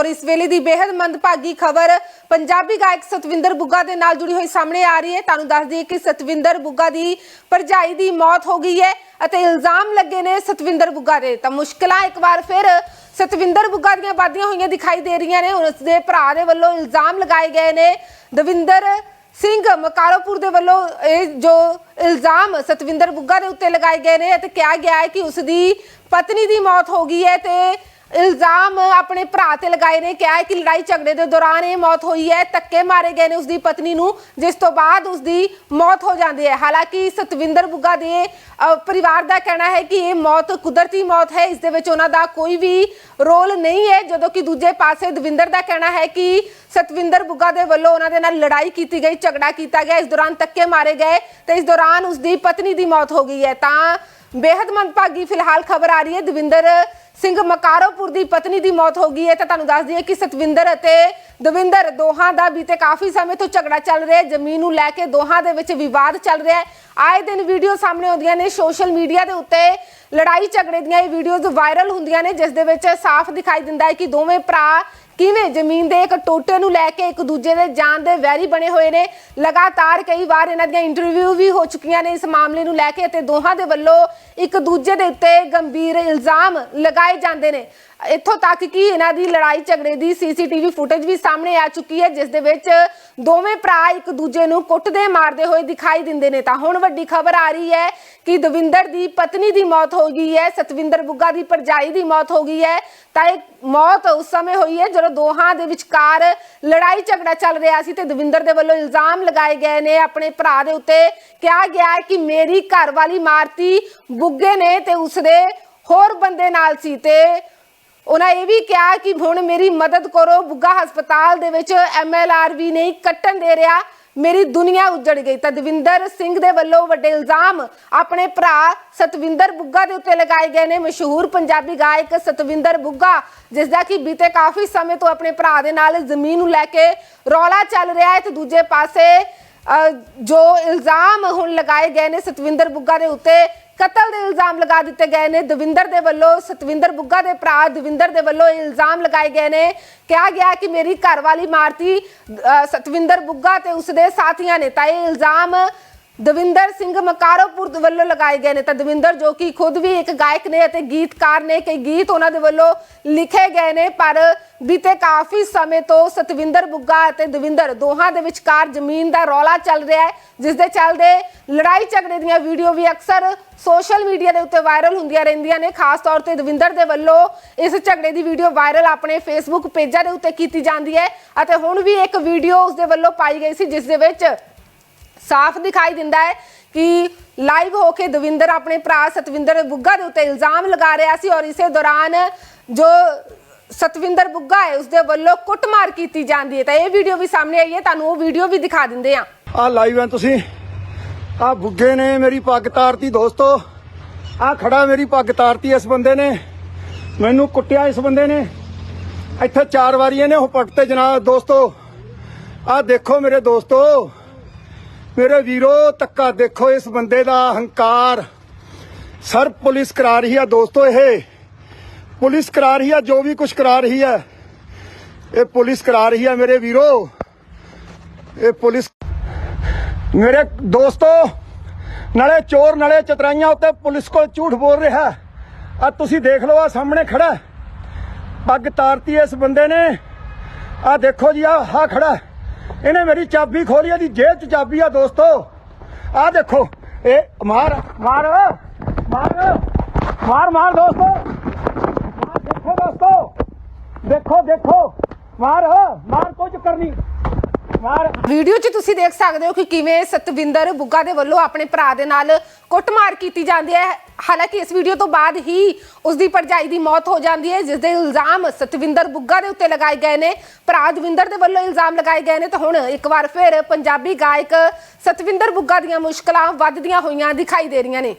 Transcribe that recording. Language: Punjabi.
ਔਰ ਇਸ ਵੇਲੇ ਦੀ ਬੇहद ਮੰਦਭਾਗੀ ਖਬਰ ਪੰਜਾਬੀ ਗਾਇਕ ਸਤਵਿੰਦਰ ਬੁੱਗਾ ਦੇ ਨਾਲ ਜੁੜੀ ਹੋਈ ਸਾਹਮਣੇ ਆ ਰਹੀ ਹੈ। ਤੁਹਾਨੂੰ ਦੱਸ ਦਈਏ ਕਿ ਸਤਵਿੰਦਰ ਬੁੱਗਾ ਦੀ ਭਰਜਾਈ ਦੀ ਮੌਤ ਹੋ ਗਈ ਹੈ ਅਤੇ ਇਲਜ਼ਾਮ ਲੱਗੇ ਨੇ ਸਤਵਿੰਦਰ ਬੁੱਗਾ ਦੇ। ਤਾਂ ਮੁਸ਼ਕਲਾਂ ਇੱਕ ਵਾਰ ਫਿਰ ਸਤਵਿੰਦਰ ਬੁੱਗਾ ਦੀਆਂ ਵਾਦੀਆਂ ਹੋਈਆਂ ਦਿਖਾਈ ਦੇ ਰਹੀਆਂ ਨੇ। ਉਸ ਦੇ ਭਰਾ ਦੇ ਵੱਲੋਂ ਇਲਜ਼ਾਮ ਲਗਾਏ ਗਏ ਨੇ। ਦਵਿੰਦਰ ਸਿੰਘ ਮਕਾਲੋਪੁਰ ਦੇ ਵੱਲੋਂ ਇਹ ਜੋ ਇਲਜ਼ਾਮ ਸਤਵਿੰਦਰ ਬੁੱਗਾ ਦੇ ਉੱਤੇ ਲਗਾਏ ਗਏ ਨੇ ਅਤੇ ਕਿਹਾ ਗਿਆ ਹੈ ਕਿ ਉਸ ਦੀ ਪਤਨੀ ਦੀ ਮੌਤ ਹੋ ਗਈ ਹੈ ਤੇ ਇਲਜ਼ਾਮ ਆਪਣੇ ਭਰਾ ਤੇ ਲਗਾਏ ਨੇ, ਕਿਹਾ ਹੈ ਕਿ ਲੜਾਈ ਝਗੜੇ ਦੇ ਦੌਰਾਨ ਇਹ ਮੌਤ ਹੋਈ ਹੈ। ਧੱਕੇ ਮਾਰੇ ਗਏ ਨੇ ਉਸ ਦੀ ਪਤਨੀ ਨੂੰ, ਜਿਸ ਤੋਂ ਬਾਅਦ ਉਸ ਦੀ ਮੌਤ ਹੋ ਜਾਂਦੀ ਹੈ। ਹਾਲਾਂਕਿ ਸਤਵਿੰਦਰ ਬੁੱਗਾ ਦੇ ਪਰਿਵਾਰ ਦਾ ਕਹਿਣਾ ਹੈ ਕਿ ਇਹ ਮੌਤ ਕੁਦਰਤੀ ਮੌਤ ਹੈ। ਇਸ ਦੇ ਵਿੱਚ ਉਹਨਾਂ ਦਾ ਕੋਈ ਵੀ ਰੋਲ ਨਹੀਂ ਹੈ। ਜਦੋਂ ਕਿ ਦੂਜੇ ਪਾਸੇ ਦਵਿੰਦਰ ਦਾ ਕਹਿਣਾ ਹੈ ਕਿ ਸਤਵਿੰਦਰ ਬੁੱਗਾ ਦੇ ਵੱਲੋਂ ਉਹਨਾਂ ਦੇ ਨਾਲ ਲੜਾਈ ਕੀਤੀ ਗਈ, ਝਗੜਾ ਕੀਤਾ ਗਿਆ। ਇਸ ਦੌਰਾਨ ਧੱਕੇ ਮਾਰੇ ਗਏ ਤੇ ਇਸ ਦੌਰਾਨ ਉਸ ਦੀ ਪਤਨੀ ਦੀ ਮੌਤ ਹੋ ਗਈ ਹੈ। ਤਾਂ ਬੇहद ਮੰਦਭਾਗੀ ਫਿਲਹਾਲ ਖਬਰ ਆ ਰਹੀ ਹੈ। ਦਵਿੰਦਰ ਸਿੰਘ ਮਕਾਰੋਪੁਰ ਦੀ ਪਤਨੀ ਦੀ ਮੌਤ ਹੋ ਗਈ ਹੈ। ਤਾਂ ਤੁਹਾਨੂੰ ਦੱਸ ਦਈਏ ਕਿ ਸਤਵਿੰਦਰ ਅਤੇ ਦਵਿੰਦਰ ਦੋਹਾਂ ਦਾ ਬੀਤੇ ਕਾਫੀ ਸਮੇਂ ਤੋਂ ਝਗੜਾ ਚੱਲ ਰਿਹਾ ਹੈ। ਜ਼ਮੀਨ ਨੂੰ ਲੈ ਕੇ ਦੋਹਾਂ ਦੇ ਵਿੱਚ ਵਿਵਾਦ ਚੱਲ ਰਿਹਾ ਹੈ। ਆਏ ਦਿਨ ਵੀਡੀਓ ਸਾਹਮਣੇ ਆਉਂਦੀਆਂ ਨੇ। ਸੋਸ਼ਲ ਮੀਡੀਆ ਦੇ ਉੱਤੇ ਲੜਾਈ ਝਗੜੇ ਦੀਆਂ ਇਹ ਵੀਡੀਓਜ਼ ਵਾਇਰਲ ਹੁੰਦੀਆਂ ਨੇ, ਜਿਸ ਦੇ ਵਿੱਚ ਸਾਫ਼ ਦਿਖਾਈ ਦਿੰਦਾ ਹੈ ਕਿ ਦੋਵੇਂ ਭਰਾ ਕਿਵੇਂ ਜ਼ਮੀਨ ਦੇ ਇੱਕ ਟੋਟੇ ਨੂੰ ਲੈ ਕੇ ਇੱਕ ਦੂਜੇ ਦੇ ਜਾਨ ਦੇ ਵੈਰੀ ਬਣੇ ਹੋਏ ਨੇ? ਲਗਾਤਾਰ ਕਈ ਵਾਰ ਇਹਨਾਂ ਦੀਆਂ ਇੰਟਰਵਿਊ ਵੀ ਹੋ ਚੁੱਕੀਆਂ ਨੇ ਇਸ ਮਾਮਲੇ ਨੂੰ ਲੈ ਕੇ ਅਤੇ ਦੋਹਾਂ ਦੇ ਵੱਲੋਂ ਇੱਕ ਦੂਜੇ ਦੇ ਉੱਤੇ ਗੰਭੀਰ ਇਲਜ਼ਾਮ ਲਗਾਏ ਜਾਂਦੇ ਨੇ। ਇੱਥੋਂ ਤੱਕ ਕਿ ਇਹਨਾਂ ਦੀ ਲੜਾਈ ਝਗੜੇ ਦੀ ਸੀਸੀਟੀਵੀ ਫੁਟੇਜ ਵੀ ਸਾਹਮਣੇ ਆ ਚੁੱਕੀ ਹੈ, ਜਿਸ ਦੇ ਵਿੱਚ ਦੋਵੇਂ ਭਰਾ ਇੱਕ ਦੂਜੇ ਨੂੰ ਕੁੱਟਦੇ, ਮਾਰਦੇ ਹੋਏ ਦਿਖਾਈ ਦਿੰਦੇ ਨੇ। ਤਾਂ ਹੁਣ ਵੱਡੀ ਖਬਰ ਆ ਰਹੀ ਹੈ ਕਿ ਦਵਿੰਦਰ ਦੀ ਪਤਨੀ ਦੀ ਮੌਤ ਹੋ ਗਈ ਹੈ, ਸਤਵਿੰਦਰ ਬੁੱਗਾ ਦੀ ਭਰਜਾਈ ਦੀ ਮੌਤ ਹੋ ਗਈ ਹੈ। ਤਾਂ ਇਹ ਮੌਤ ਉਸ ਸਮੇਂ ਹੋਈ ਹੈ ਜਦੋਂ ਦੋਹਾਂ ਦੇ ਵਿਚਕਾਰ ਲੜਾਈ ਝਗੜਾ ਚੱਲ ਰਿਹਾ ਸੀ ਤੇ ਦਵਿੰਦਰ ਦੇ ਵੱਲੋਂ ਇਲਜ਼ਾਮ ਲਗਾਏ ਗਏ ਨੇ। ਆਪਣੇ ਭਰਾ ਦੇ ਉੱਤੇ ਕਿਹਾ ਗਿਆ ਕਿ ਮੇਰੀ ਘਰ ਵਾਲੀ ਮਾਰਤੀ ਬੁੱਗੇ ਨੇ ਤੇ ਉਸਦੇ ਹੋਰ ਬੰਦੇ ਨਾਲ ਸੀ ਤੇ ਉਹਨਾਂ ਇਹ ਵੀ ਕਿਹਾ ਕਿ ਹੁਣ ਮੇਰੀ ਮਦਦ ਕਰੋ, ਬੁੱਗਾ ਹਸਪਤਾਲ ਦੇ ਵਿੱਚ ਐਮਐਲਆਰ ਵੀ ਨਹੀਂ ਕੱਟਣ ਦੇ ਰਿਹਾ। ਮੇਰੀ ਦੁਨੀਆ ਉੱਜੜ ਗਈ। ਤਾਂ ਦਵਿੰਦਰ ਸਿੰਘ ਦੇ ਵੱਲੋਂ ਵੱਡੇ ਇਲਜ਼ਾਮ ਆਪਣੇ ਭਰਾ ਸਤਵਿੰਦਰ ਬੁੱਗਾ ਦੇ ਉੱਤੇ ਲਗਾਏ ਗਏ ਨੇ। ਮਸ਼ਹੂਰ ਪੰਜਾਬੀ ਗਾਇਕ ਸਤਵਿੰਦਰ ਬੁੱਗਾ ਜਿਸ ਦਾ ਕਿ ਬੀਤੇ ਕਾਫੀ ਸਮੇਂ ਤੋਂ ਆਪਣੇ ਭਰਾ ਦੇ ਨਾਲ ਜ਼ਮੀਨ ਨੂੰ ਲੈ ਕੇ ਰੌਲਾ ਚੱਲ ਰਿਹਾ ਹੈ। ਤੇ ਦੂਜੇ ਪਾਸੇ ਜੋ ਇਲਜ਼ਾਮ ਹੁਣ ਲਗਾਏ ਗਏ ਨੇ ਸਤਵਿੰਦਰ ਬੁੱਗਾ ਦੇ ਉੱਤੇ ਕਤਲ ਦੇ ਇਲਜ਼ਾਮ ਲਗਾ ਦਿੱਤੇ ਗਏ ਨੇ। ਦਵਿੰਦਰ ਦੇ ਵੱਲੋਂ, ਸਤਵਿੰਦਰ ਬੁੱਗਾ ਦੇ ਭਰਾ ਦਵਿੰਦਰ ਦੇ ਵੱਲੋਂ ਇਹ ਇਲਜ਼ਾਮ ਲਗਾਏ ਗਏ ਨੇ। ਕਿਹਾ ਗਿਆ ਕਿ ਮੇਰੀ ਘਰਵਾਲੀ ਮਾਰਤੀ ਸਤਵਿੰਦਰ ਬੁੱਗਾ ਤੇ ਉਸਦੇ ਸਾਥੀਆਂ ਨੇ। ਤਾਂ ਇਹ ਇਲਜ਼ਾਮ ਦਵਿੰਦਰ ਸਿੰਘ ਮਕਾਰੋਪੁਰ ਵੱਲੋਂ ਲਗਾਏ ਗਏ ਨੇ। ਤਾਂ ਦਵਿੰਦਰ ਜੋ ਕਿ ਖੁਦ ਵੀ ਇੱਕ ਗਾਇਕ ਨੇ ਅਤੇ ਗੀਤਕਾਰ ਨੇ, ਕਈ ਗੀਤ ਉਹਨਾਂ ਦੇ ਵੱਲੋਂ ਲਿਖੇ ਗਏ ਨੇ, ਪਰ ਬੀਤੇ ਕਾਫੀ ਸਮੇਂ ਤੋਂ ਸਤਵਿੰਦਰ ਬੁੱਗਾ ਅਤੇ ਦਵਿੰਦਰ ਦੋਹਾਂ ਦੇ ਵਿਚਕਾਰ ਜ਼ਮੀਨ ਦਾ ਰੌਲਾ ਚੱਲ ਰਿਹਾ ਹੈ, ਜਿਸ ਦੇ ਚੱਲਦੇ ਲੜਾਈ ਝਗੜੇ ਦੀਆਂ ਵੀਡੀਓ ਵੀ ਅਕਸਰ ਸੋਸ਼ਲ ਮੀਡੀਆ ਦੇ ਉੱਤੇ ਵਾਇਰਲ ਹੁੰਦੀਆਂ ਰਹਿੰਦੀਆਂ ਨੇ। ਖਾਸ ਤੌਰ ਤੇ ਦਵਿੰਦਰ ਦੇ ਵੱਲੋਂ ਇਸ ਝਗੜੇ ਦੀ ਵੀਡੀਓ ਵਾਇਰਲ ਆਪਣੇ ਫੇਸਬੁੱਕ ਪੇਜਾਂ ਦੇ ਉੱਤੇ ਕੀਤੀ ਜਾਂਦੀ ਹੈ ਅਤੇ ਹੁਣ ਵੀ ਇੱਕ ਵੀਡੀਓ ਉਸ ਦੇ ਵੱਲੋਂ ਪਾਈ ਗਈ ਸੀ, ਜਿਸ ਦੇ ਵਿੱਚ ਸਾਫ਼ ਦਿਖਾਈ ਦਿੰਦਾ ਹੈ ਕਿ ਲਾਈਵ ਹੋ ਕੇ ਦਵਿੰਦਰ, ਆਪਣੇ ਭਰਾ ਸਤਵਿੰਦਰ ਬੁੱਗਾ ਦੇ ਉੱਤੇ ਇਲਜ਼ਾਮ ਲਗਾ ਰਿਹਾ ਸੀ ਔਰ ਇਸੇ ਦੌਰਾਨ ਜੋ ਸਤਵਿੰਦਰ ਬੁੱਗਾ ਹੈ ਉਸ ਵੱਲੋਂ ਕੁੱਟਮਾਰ ਕੀਤੀ ਜਾਂਦੀ ਹੈ। ਤਾਂ ਇਹ ਵੀਡੀਓ ਵੀ ਸਾਹਮਣੇ ਆਈ ਹੈ, ਤੁਹਾਨੂੰ ਉਹ ਵੀਡੀਓ ਵੀ ਦਿਖਾ ਦਿੰਦੇ ਆ ਆ ਲਾਈਵ ਹੈ ਤੁਸੀਂ। ਆ ਬੁੱਗੇ ਨੇ ਮੇਰੀ ਪੱਗ ਤਾਰਤੀ ਦੋਸਤੋ। ਆ ਖੜਾ ਮੇਰੀ ਪੱਗ ਤਾਰਤੀ ਇਸ ਬੰਦੇ ਨੇ। ਮੈਨੂੰ ਕੁੱਟਿਆ ਇਸ ਬੰਦੇ ਨੇ। ਇੱਥੇ ਚਾਰ ਵਾਰੀ ਇਹਨੇ ਹੁਪਟ ਤੇ ਜਨਾਬ ਦੋਸਤੋ ਆ ਦੇਖੋ ਮੇਰੇ ਦੋਸਤੋ। ਮੇਰੇ ਵੀਰੋ ਤੱਕਾ ਦੇਖੋ ਇਸ ਬੰਦੇ ਦਾ ਹੰਕਾਰ। ਸਰ, ਪੁਲਿਸ ਕਰਾ ਰਹੀ ਹੈ ਦੋਸਤੋ ਇਹ। ਪੁਲਿਸ ਕਰਾ ਰਹੀ ਹੈ ਜੋ ਵੀ ਕੁਝ ਕਰਾ ਰਹੀ ਹੈ ਇਹ ਪੁਲਿਸ ਕਰਾ ਰਹੀ ਹੈ ਮੇਰੇ ਵੀਰੋ। ਇਹ ਪੁਲਿਸ ਮੇਰੇ ਦੋਸਤੋ, ਨਾਲੇ ਚੋਰ ਨਾਲੇ ਚਤਰਾਈਆਂ ਉੱਤੇ ਪੁਲਿਸ ਕੋਲ ਝੂਠ ਬੋਲ ਰਿਹਾ। ਆ ਤੁਸੀਂ ਦੇਖ ਲਓ, ਆ ਸਾਹਮਣੇ ਖੜਾ। ਹੈ। ਪੱਗ ਤਾਰਤੀ ਇਸ ਬੰਦੇ ਨੇ। ਆ ਦੇਖੋ ਜੀ, ਆ ਹਾ ਖੜਾ। ਇਹਨੇ ਮੇਰੀ ਚਾਬੀ ਖੋਲੀ, ਇਹਦੀ ਜੇਬ 'ਚ ਚਾਬੀ ਆ ਦੋਸਤੋ। ਆ ਦੇਖੋ, ਇਹ ਮਾਰ ਮਾਰ ਮਾਰ ਮਾਰ ਮਾਰ ਦੋਸਤੋ। ਮਾਰ ਦੇਖੋ ਦੋਸਤੋ, ਦੇਖੋ ਦੇਖੋ। ਮਾਰ ਮਾਰ ਕੋਈ ਚੱਕਰ ਨਹੀਂ। ਵੀਡੀਓ 'ਚ ਤੁਸੀਂ ਦੇਖ ਸਕਦੇ ਹੋ ਕਿ ਕਿਵੇਂ ਸਤਵਿੰਦਰ ਬੁੱਗਾ ਦੇ ਵੱਲੋਂ ਆਪਣੇ ਭਰਾ ਦੇ ਨਾਲ ਕੁੱਟਮਾਰ ਕੀਤੀ ਜਾਂਦੀ ਹੈ। ਹਾਲਾਂਕਿ ਇਸ ਵੀਡੀਓ ਤੋਂ ਬਾਅਦ ਹੀ ਉਸ ਦੀ ਭਰਜਾਈ ਦੀ ਮੌਤ ਹੋ ਜਾਂਦੀ ਹੈ, ਜਿਸ ਦੇ ਇਲਜ਼ਾਮ ਸਤਵਿੰਦਰ ਬੁੱਗਾ ਦੇ ਉੱਤੇ ਲਗਾਏ ਗਏ ਨੇ। ਭਰਾ ਦਵਿੰਦਰ ਦੇ ਵੱਲੋਂ ਇਲਜ਼ਾਮ ਲਗਾਏ ਗਏ ਨੇ ਤਾਂ ਹੁਣ ਇੱਕ ਵਾਰ ਫਿਰ ਪੰਜਾਬੀ ਗਾਇਕ ਸਤਵਿੰਦਰ ਬੁੱਗਾ ਦੀਆਂ ਮੁਸ਼ਕਲਾਂ ਵੱਧਦੀਆਂ ਹੋਈਆਂ ਦਿਖਾਈ ਦੇ ਰਹੀਆਂ ਨੇ।